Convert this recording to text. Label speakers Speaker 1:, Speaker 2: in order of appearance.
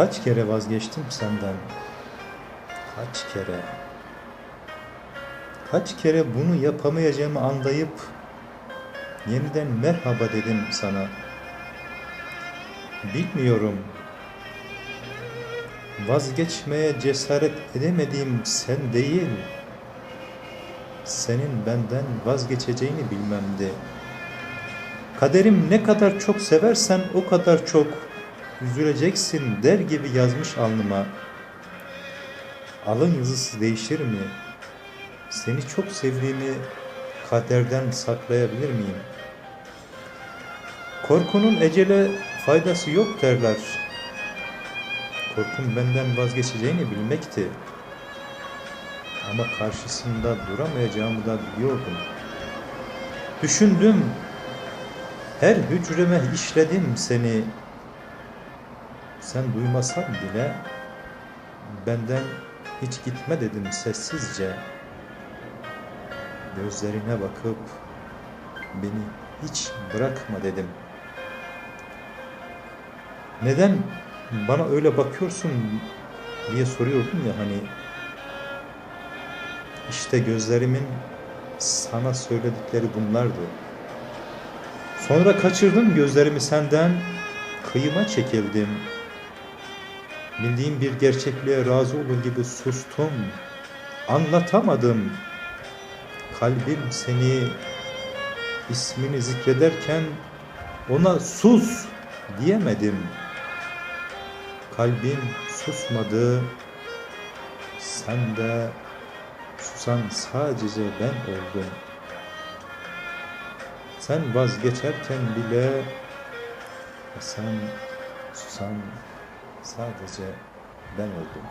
Speaker 1: Kaç kere vazgeçtim senden? Kaç kere? Kaç kere bunu yapamayacağımı anlayıp yeniden merhaba dedim sana. Bilmiyorum. Vazgeçmeye cesaret edemediğim sen değil. Senin benden vazgeçeceğini bilmemdi. Kaderim ne kadar çok seversen o kadar çok üzüleceksin der gibi yazmış alnıma. Alın yazısı değişir mi? Seni çok sevdiğimi kaderden saklayabilir miyim? Korkunun ecele faydası yok derler. Korkum benden vazgeçeceğini bilmekti. Ama karşısında duramayacağımı da biliyordum. Düşündüm, her hücreme işledim seni. Sen duymasan bile benden hiç gitme dedim sessizce. Gözlerine bakıp beni hiç bırakma dedim. Neden bana öyle bakıyorsun diye soruyordum ya hani işte gözlerimin sana söyledikleri bunlardı. Sonra kaçırdım gözlerimi senden, kıyıma çekildim. Bildiğim bir gerçekliğe razı olur gibi sustum. Anlatamadım. Kalbim seni ismini zikrederken ona sus diyemedim. Kalbim susmadı. Sen de susan sadece ben oldum. Sen vazgeçerken bile sen susan Sadece ben öldüm.